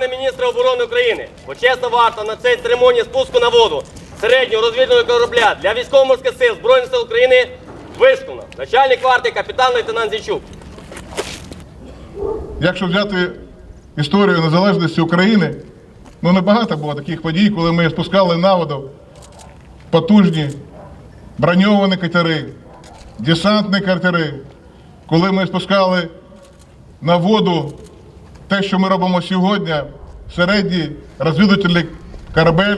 міністра оборони України. Почесна варта на цій церемонії спуску на воду середнього розвідувального корабля для військово-морських сил Збройних сил України вишколено. Начальник варти капітан лейтенант Зійчук. Якщо взяти історію незалежності України, ну небагато було таких подій, коли ми спускали на воду потужні броньовані катери, десантні катери, коли ми спускали на воду те, що ми робимо сьогодні, середній розвідувальний корабель,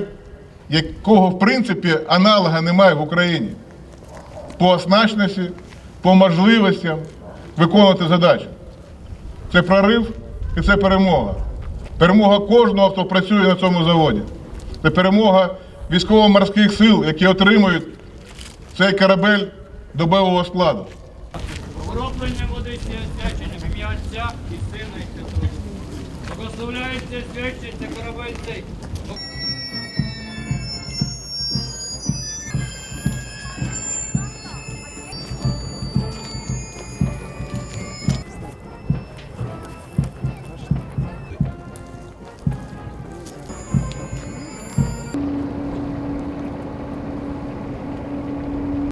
якого в принципі аналога немає в Україні. По оснащеності, по можливостям виконувати задачу. Це прорив і це перемога. Перемога кожного, хто працює на цьому заводі. Це перемога військово-морських сил, які отримують цей корабель до бойового складу. Окроплення водиці освячення в ім'я Отця і Сина і Святого. Благословляється, свячиться корабель цей.